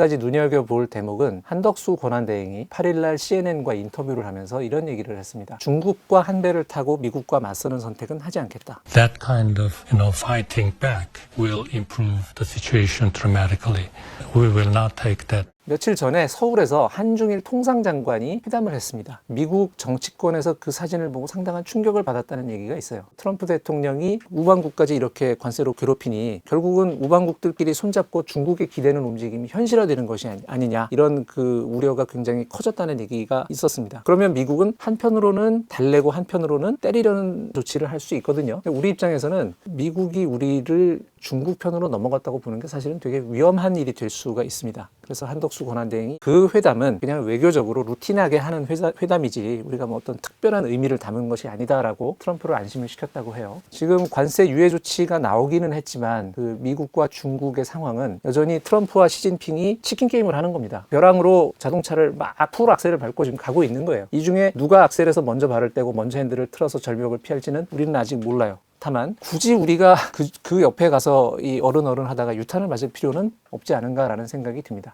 가지 눈여겨볼 대목은 한덕수 권한대행이 8일날 CNN과 인터뷰를 하면서 이런 얘기를 했습니다. 중국과 한 배를 타고 미국과 맞서는 선택은 하지 않겠다. That kind of, you know, fighting back will improve the situation dramatically. We will not take that 며칠 전에 서울에서 한중일 통상장관이 회담을 했습니다. 미국 정치권에서 그 사진을 보고 상당한 충격을 받았다는 얘기가 있어요. 트럼프 대통령이 우방국까지 이렇게 관세로 괴롭히니 결국은 우방국들끼리 손잡고 중국에 기대는 움직임이 현실화되는 것이 아니- 아니냐 이런 그 우려가 굉장히 커졌다는 얘기가 있었습니다. 그러면 미국은 한편으로는 달래고 한편으로는 때리려는 조치를 할 수 있거든요. 우리 입장에서는 미국이 우리를 중국 편으로 넘어갔다고 보는 게 사실은 되게 위험한 일이 될 수가 있습니다. 그래서 한덕수 권한대행이 그 회담은 그냥 외교적으로 루틴하게 하는 회사- 회담이지 우리가 뭐 어떤 특별한 의미를 담은 것이 아니다라고 트럼프를 안심을 시켰다고 해요. 지금 관세 유예 조치가 나오기는 했지만 그 미국과 중국의 상황은 여전히 트럼프와 시진핑이 치킨 게임을 하는 겁니다. 벼랑으로 자동차를 막 풀 악셀을 밟고 지금 가고 있는 거예요. 이 중에 누가 악셀에서 먼저 발을 떼고 먼저 핸들을 틀어서 절벽을 피할지는 우리는 아직 몰라요. 다만 굳이 우리가 그, 그 옆에 가서 이 어른어른 하다가 유탄을 맞을 필요는 없지 않은가라는 생각이 듭니다.